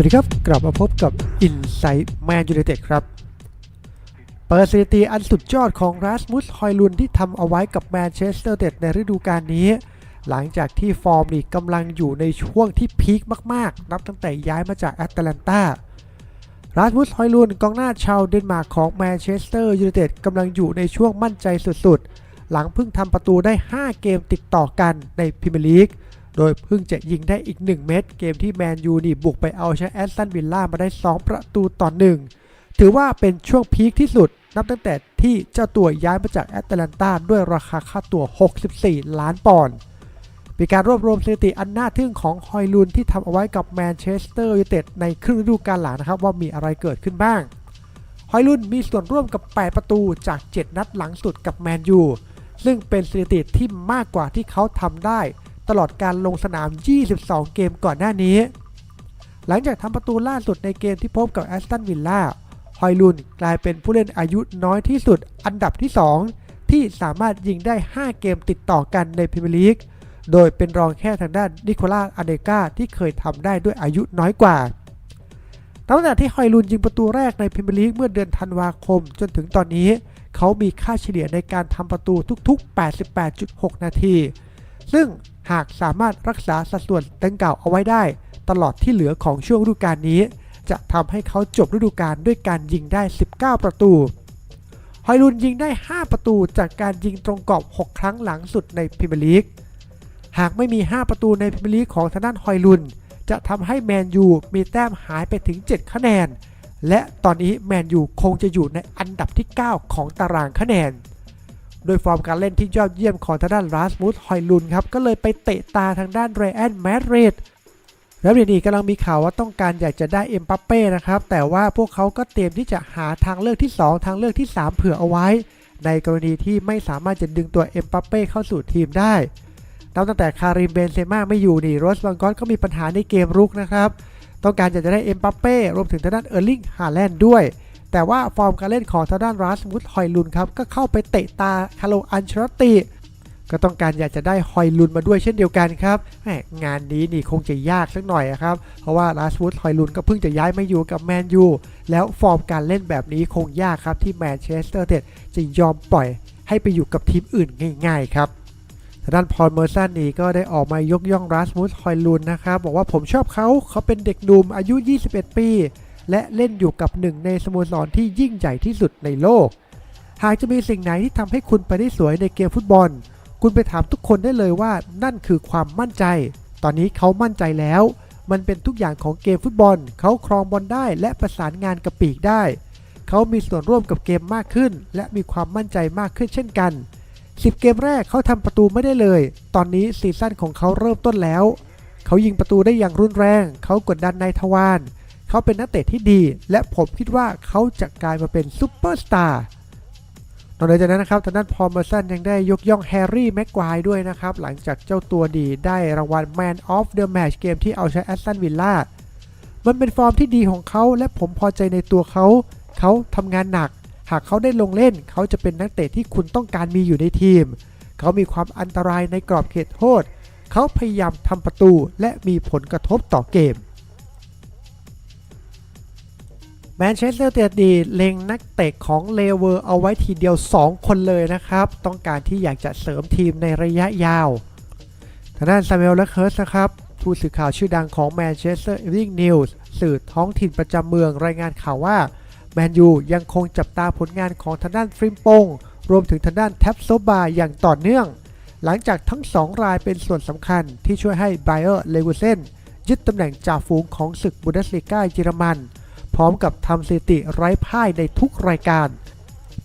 วัสดีครับ กลับมาพบกับ Insight Man United ครับเปิดสถิติอันสุดยอดของรัสมุสฮอยลุนที่ทำเอาไว้กับแมนเชสเตอร์เ d ในฤดูกาลนี้ หลังจากที่ฟอร์มนี่กำลังอยู่ในช่วงที่พีคมากๆ นับตั้งแต่ย้ายมาจากแอตแลนตารัสมุสฮอยลุนกองหน้าชาวเดนมาร์กของแมนเชสเตอร์ยูไนเต็ดกำลังอยู่ในช่วงมั่นใจสุดๆ หลังเพิ่งทำประตูได้ 5 เกมติดต่อกันในพรีเมียร์ลีก โดยเพิ่งจะยิงได้อีก 1 เม็ดเกมที่แมนยูนี่บุกไปเอาชนะแอสตันวิลล่ามาได้ 2 ประตูต่อหนึ่งถือว่าเป็นช่วงพีคที่สุด นับตั้งแต่ที่เจ้าตัวย้ายมาจากแอตแลนตาด้วยราคาค่าตัว 64 ล้านปอนด์เป็นการรวบรวมสถิติอันน่าทึ่งของฮอยลุนที่ทำเอาไว้กับแมนเชสเตอร์ยูไนเต็ดในครึ่งฤดูกาลหลังนะครับว่ามีอะไรเกิดขึ้นบ้างฮอยลุนมีส่วนร่วมกับ 8 ประตูจาก 7 นัดหลังสุดกับแมนยูซึ่งเป็นสถิติที่มากกว่าที่เขาทำได้ ตลอดการลงสนาม 22 เกมก่อนหน้านี้ หลังจากทำประตูล่าสุดในเกมที่พบกับแอสตันวิลล่าฮอยลุนกลายเป็นผู้เล่นอายุน้อยที่สุดอันดับที่ 2 ที่สามารถยิงได้ 5 เกมติดต่อกันในพรีเมียร์ลีก โดยเป็นรองแค่ทางด้านนิโคลัสอเนกาที่เคยทำได้ด้วยอายุน้อยกว่าตั้งแต่ที่ฮอยลุนยิงประตูแรกในพรีเมียร์ลีกเมื่อเดือนธันวาคมจนถึงตอนนี้ เขามีค่าเฉลี่ยในการทำประตูทุกๆ 88.6 นาที ซึ่งหากสามารถรักษาสัดส่วนดังกล่าวเอาไว้ได้ ตลอดที่เหลือของช่วงฤดูกาลนี้ จะทำให้เขาจบฤดูกาลด้วยการยิงได้ 19 ประตูฮอยลุนยิงได้ 5 ประตูจากการยิงตรงกรอบ 6 ครั้งหลังสุดในพรีเมียร์ลีก หากไม่มี 5 ประตูในพรีเมียร์ลีกของทางด้านฮอยลุน จะทำให้แมนยูมีแต้มหายไปถึง 7 คะแนน และตอนนี้แมนยูคงจะอยู่ในอันดับที่ 9 ของตารางคะแนน โดยฟอร์มการเล่นที่ยอดเยี่ยมของทางด้านราสมุสฮอยลุนครับก็เลยไปเตะตาทางด้านเรอันแมดริดแล้วเดี๋ยวนี้กำลังมีข่าวว่าต้องการอยากจะได้เอ็มปัปเป้นะครับ แต่ว่าพวกเขาก็เตรียมที่จะหาทางเลือกที่ 2 ทางเลือกที่ 3 เผื่อเอาไว้ ในกรณีที่ไม่สามารถจะดึงตัวเอ็มปัปเป้เข้าสู่ทีมได้นับตั้งแต่คาริมเบนเซม่าไม่อยู่นี่โรสบังกอนก็มีปัญหาในเกมรุกนะครับ ต้องการอยากจะได้เอ็มปัปเป้รวมถึงทางด้านเออร์ลิงฮาแลนด์ด้วย แต่ว่าฟอร์มการเล่นของทางด้านราสมุสฮอยลุนครับก็เข้าไปเตะตาคาร์โลอันเชลติก็ต้องการอยากจะได้ฮอยลุนมาด้วยเช่นเดียวกันครับงานนี้นี่คงจะยากสักหน่อยครับ เพราะว่าราสมุสฮอยลุนก็เพิ่งจะย้ายมาอยู่กับแมนยู แล้วฟอร์มการเล่นแบบนี้คงยากครับที่แมนเชสเตอร์เต็ดจะยอมปล่อยให้ไปอยู่กับทีมอื่นง่ายๆครับทางด้านพอลเมอร์สันนี่ก็ได้ออกมายกย่องรัสมุสฮอยลุนนะครับบอกว่าผมชอบเขาเขาเป็นเด็กหนุ่มอายุ 21 ปี และเล่นอยู่กับหนึ่งในสโมสรที่ยิ่งใหญ่ที่สุดในโลก หากจะมีสิ่งไหนที่ทำให้คุณไปได้สวยในเกมฟุตบอล คุณไปถามทุกคนได้เลยว่านั่นคือความมั่นใจ ตอนนี้เขามั่นใจแล้ว มันเป็นทุกอย่างของเกมฟุตบอล เขาครองบอลได้และประสานงานกับปีกได้ เขามีส่วนร่วมกับเกมมากขึ้น และมีความมั่นใจมากขึ้นเช่นกัน10 เกมแรกเขาทำประตูไม่ได้เลย ตอนนี้ซีซั่นของเขาเริ่มต้นแล้ว เขายิงประตูได้อย่างรุนแรง เขากดดันนายทวาร เขาเป็นนักเตะที่ดี และผมคิดว่าเขาจะกลายมาเป็นซูเปอร์สตาร์นอกจากนั้นนะครับทางด้านพอลเมอร์สันยังได้ยกย่องแฮร์รี่แม็กควายด้วยนะครับ หลังจากเจ้าตัวดีได้รางวัล Man of the Match เกมที่เอาชนะแอสตันวิลล่ามันเป็นฟอร์มที่ดีของเขาและผมพอใจในตัวเขา เขาทำงานหนัก หากเขาได้ลงเล่น เขาจะเป็นนักเตะที่คุณต้องการมีอยู่ในทีม เขามีความอันตรายในกรอบเขตโทษ เขาพยายามทำประตูและมีผลกระทบต่อเกม แมนเชสเตอร์เตดีเล็งนักเตะของเลเวอร์เอาไว้ทีเดียว 2 คนเลยนะครับ ต้องการที่อยากจะเสริมทีมในระยะยาวทางด้านซามูเอลและเคิร์สนะครับผู้สื่อข่าวชื่อดังของแมนเชสเตอร์อีวิงนิวส์สื่อท้องถิ่นประจำเมืองรายงานข่าวว่าแมนยูยังคงจับตาผลงานของทางด้านฟริมปงรวมถึงทางด้านแท็บโซบาอย่างต่อเนื่อง หลังจากทั้ง 2 รายเป็นส่วนสำคัญที่ช่วยให้ไบเออร์เลเวอร์เซนยึดตำแหน่งจ่าฝูงของศึกบุนเดสลีกาเยอรมัน พร้อมกับทำสถิติไร้พ่ายในทุกรายการ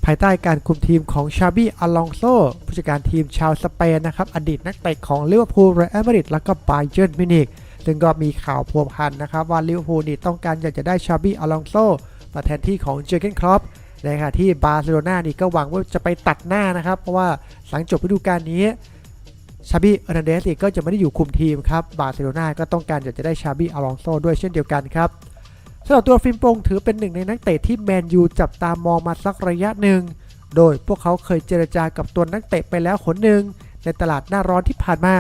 ภายใต้การคุมทีมของชาบี้อลองโซผู้จัดการทีมชาวสเปนนะครับอดีตนักเตะของลิเวอร์พูลเรอัลมาดริดและก็บาเยิร์นมิวนิกซึ่งก็มีข่าวพัวพันนะครับว่าลิเวอร์พูลนี่ต้องการอยากจะได้ชาบี้อลองโซมาแทนที่ของเจอร์เกนครอปในขณะที่บาร์เซโลนานี่ก็หวังว่าจะไปตัดหน้านะครับ เพราะว่าหลังจบฤดูกาลนี้ชาบี้เอร์นันเดสก็จะไม่ได้อยู่คุมทีมครับ บาร์เซโลนาก็ต้องการอยากจะได้ชาบี้อลองโซด้วยเช่นเดียวกันครับ สำหรับตัวฟิล์มโปงถือเป็นหนึ่งในนักเตะที่แมนยูจับตามองมาสักระยะหนึ่ง โดยพวกเขาเคยเจรจากับตัวนักเตะไปแล้วคนหนึ่งในตลาดหน้าร้อนที่ผ่านมา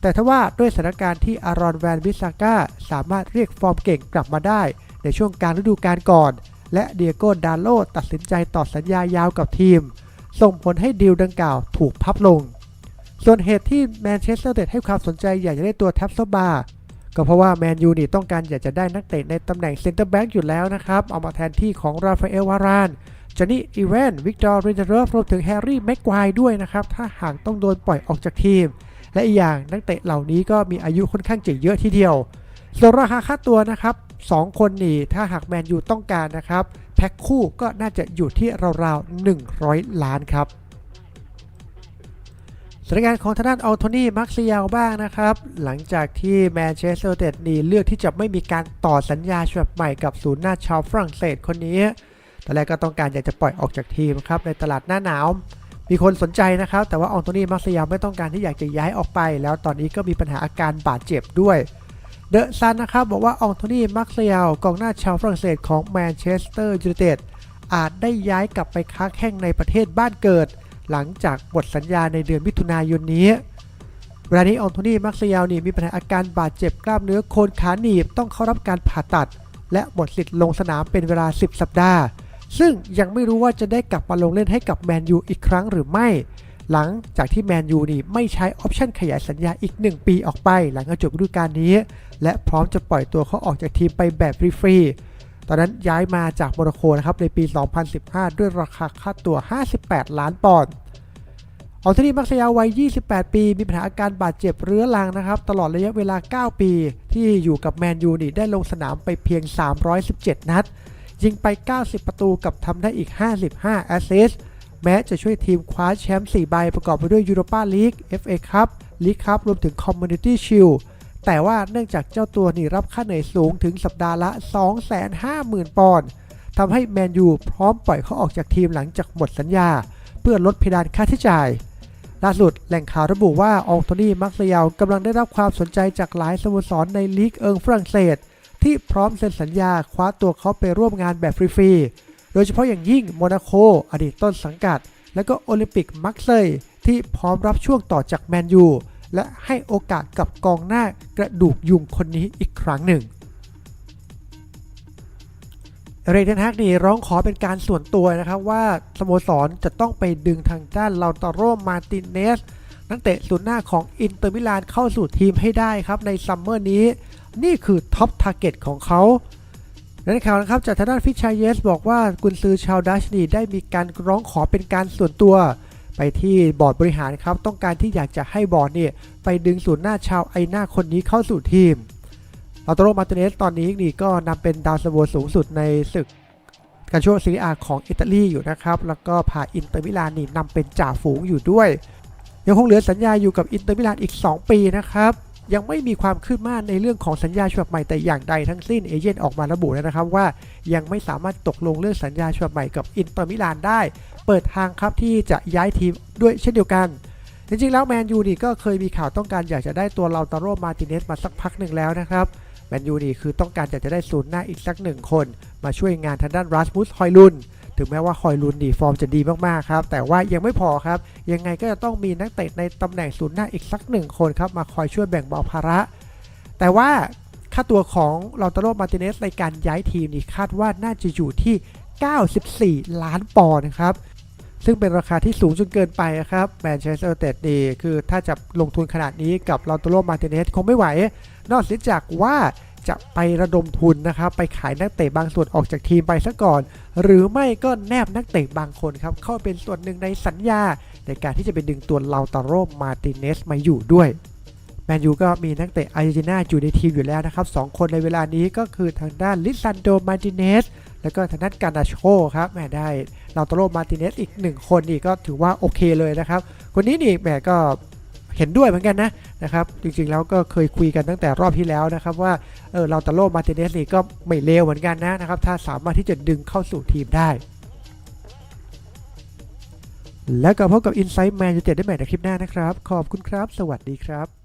แต่ถ้าว่าด้วยสถานการณ์ที่อารอนแวนบิสาก้าสามารถเรียกฟอร์มเก่งกลับมาได้ ในช่วงกลารฤดูกาลก่อน และเดียโก้ดาโลตัดสินใจต่อสัญญายาวกับทีม ส่งผลให้ดีลดังกล่าวถูกพับลง ส่วนเหตุที่แมนเชสเตอร์เดให้ความสนใจอยากจะได้ตัวแท็บโซบา ก็เพราะว่าแมนยูนี่ต้องการอยากจะได้นักเตะในตำแหน่งเซ็นเตอร์แบ็กอยู่แล้วนะครับ เอามาแทนที่ของราฟาเอลวารานจอนี่อีเวนวิกตอร์รินเดอร์รวมถึงแฮร์รี่แม็กควายด้วยนะครับ ถ้าหากต้องโดนปล่อยออกจากทีม และอีกอย่างนักเตะเหล่านี้ก็มีอายุค่อนข้างจะเยอะทีเดียวส่วนราคาค่าตัวนะครับ 2 คนนี่ถ้าหากแมนยูต้องการนะครับ แพ็คคู่ก็น่าจะอยู่ที่ราวๆ100 ล้านครับ สถานการณ์ของทางด้านอัลโทนี่มักซิยาลบ้างนะครับ หลังจากที่แมนเชสเตอร์ยูไนเต็ดนี่เลือกที่จะไม่มีการต่อสัญญาฉบับใหม่กับศูนย์หน้าชาวฝรั่งเศสคนนี้ตอนแรกก็ต้องการอยากจะปล่อยออกจากทีมครับในตลาดหน้าหนาว มีคนสนใจนะครับ แต่ว่าอัลโทนี่มักซิยาลไม่ต้องการที่อยากจะย้ายออกไป แล้วตอนนี้ก็มีปัญหาอาการบาดเจ็บด้วยเดอะซันนะครับบอกว่าอัลโทนี่มักซิยาลกองหน้าชาวฝรั่งเศสของแมนเชสเตอร์ยูไนเต็ดอาจได้ย้ายกลับไปค้าแข่งในประเทศบ้านเกิด หลังจากหมดสัญญาในเดือนมิถุนายนนี้เวลานี้อัลโทนี่มักซิยาลนี่มีปัญหาอาการบาดเจ็บกล้ามเนื้อโคนขาหนีบต้องเข้ารับการผ่าตัด และหมดสิทธิ์ลงสนามเป็นเวลา 10 สัปดาห์ ซึ่งยังไม่รู้ว่าจะได้กลับมาลงเล่นให้กับแมนยูอีกครั้งหรือไม่ หลังจากที่แมนยูนี่ไม่ใช้ออปชันขยายสัญญาอีก 1 ปีออกไป หลังจากจบฤดูกาลนี้ และพร้อมจะปล่อยตัวเขาออกจากทีมไปแบบฟรีๆ ตอนนั้นย้ายมาจากโมร็อกโกนะครับในปี 2015 ด้วยราคาค่าตัว58 ล้านปอนด์ออลเทนีมักซยาวัย 28 ปี มีปัญหาอาการบาดเจ็บเรื้อรังนะครับ ตลอดระยะเวลา 9 ปี ที่อยู่กับแมนยูนี่ได้ลงสนามไปเพียง 317 นัด ยิงไป 90 ประตูกับทำได้อีก 55 แอสซิสต์ แม้จะช่วยทีมคว้าแชมป์ 4 ใบประกอบไปด้วยยูโรปาลีก FA คัพลีกคัพรวมถึงคอมมูนิตี้ชิล แต่ว่าเนื่องจากเจ้าตัวนี่รับค่าเหนื่อยสูงถึงสัปดาห์ละ 250,000 ปอนด์ทำให้แมนยูพร้อมปล่อยเขาออกจากทีมหลังจากหมดสัญญา เพื่อลดเพดานค่าใช้จ่าย ล่าสุดแหล่งข่าวระบุว่าอองโตนีมักเซียลกำลังได้รับความสนใจจากหลายสโมสรในลีกเอิงฝรั่งเศส ที่พร้อมเซ็นสัญญาคว้าตัวเขาไปร่วมงานแบบฟรีๆ โดยเฉพาะอย่างยิ่งโมนาโคอดีตต้นสังกัด และก็โอลิมปิกมักเซยที่พร้อมรับช่วงต่อจากแมนยู และให้โอกาสกับกองหน้ากระดูกยุงคนนี้อีกครั้งหนึ่ง เรเทนฮักนี่ร้องขอเป็นการส่วนตัวนะครับว่าสโมสรจะต้องไปดึงทางด้านลาตาโรมาตินเนสนักเตะศูนย์หน้าของอินเตอร์มิลานเข้าสู่ทีมให้ได้ครับในซัมเมอร์นี้ นี่คือท็อปทาร์เก็ตของเขาในข่าวนะครับจากทางด้านฟิชชัยเยส บอกว่ากุนซือชาวดัชนีได้มีการร้องขอเป็นการส่วนตัว ไปที่บอร์ดบริหารครับ ต้องการที่อยากจะให้บอร์ดเนี่ยไปดึงศูนย์หน้าชาวไอหน้าคนนี้เข้าสู่ทีมลาโตโรมาติเนสตอนนี้นี่ก็นำเป็นดาวซันโวสูงสุดในศึกการช่วงซีรีอาของอิตาลีอยู่นะครับ แล้วก็พาอินเตอร์มิลานนี่นำเป็นจ่าฝูงอยู่ด้วย ยังคงเหลือสัญญาอยู่กับอินเตอร์มิลานอีก 2 ปีนะครับ ยังไม่มีความคืบหน้าในเรื่องของสัญญาฉบับใหม่แต่อย่างใดทั้งสิ้นเอเจนต์ออกมาระบุแล้วนะครับว่ายังไม่สามารถตกลงเรื่องสัญญาฉบับใหม่กับอินเตอร์มิลานได้ เปิดทางครับที่จะย้ายทีมด้วยเช่นเดียวกัน จริงๆ แล้วแมนยูนี่ก็เคยมีข่าวต้องการอยากจะได้ตัวลาตาโรมาติเนสมาสักพักหนึ่งแล้วนะครับแมนยูนี่คือต้องการอยากจะได้ศูนย์หน้าอีกสักหนึ่งคน มาช่วยงานทางด้านรัสมุสฮอยลุนถึงแม้ว่าฮอยลุนนี่ฟอร์มจะดีมากๆครับ แต่ว่ายังไม่พอครับ ยังไงก็จะต้องมีนักเตะในตำแหน่งศูนย์หน้าอีกสักหนึ่งคนครับ มาคอยช่วยแบ่งเบาภาระ แต่ว่าค่าตัวของลาตาโรมาติเนสในการย้ายทีมนี่คาดว่าน่าจะอยู่ที่ 94 ล้านปอนด์ครับ ซึ่งเป็นราคาที่สูงจนเกินไปครับแมนเชสเตอร์เตดนี่คือถ้าจะลงทุนขนาดนี้กับลาตโรมาร์ติเนสคงไม่ไหว นอกจากว่าจะไประดมทุนนะครับไปขายนักเตะบางส่วนออกจากทีมไปซะก่อน หรือไม่ก็แนบนักเตะบางคนครับเข้าเป็นส่วนหนึ่งในสัญญา ในการที่จะไปดึงตัวลาตาโรมาร์ติเนสมาอยู่ด้วยแมนยูก็มีนักเตะอาร์เจนตินาอยู่ในทีมอยู่แล้วนะครับสองคนในเวลานี้ก็คือทางด้านลิซันโดมาร์ติเนส แล้วก็ทางด้านกานาโชครับแหมได้ลาตโรมาร์ติเนสอีกหนึ่งคนนี่ก็ถือว่าโอเคเลยนะครับ คนนี้นี่แหมก็เห็นด้วยเหมือนกันนะนะครับ จริงๆแล้วก็เคยคุยกันตั้งแต่รอบที่แล้วนะครับ ว่าเออลาตโรมาร์ติเนสนี่ก็ไม่เลวเหมือนกันนะนะครับ ถ้าสามารถที่จะดึงเข้าสู่ทีมได้แล้วก็พบกับ Insight Man United ได้ใหม่ในคลิปหน้านะครับ ขอบคุณครับ สวัสดีครับ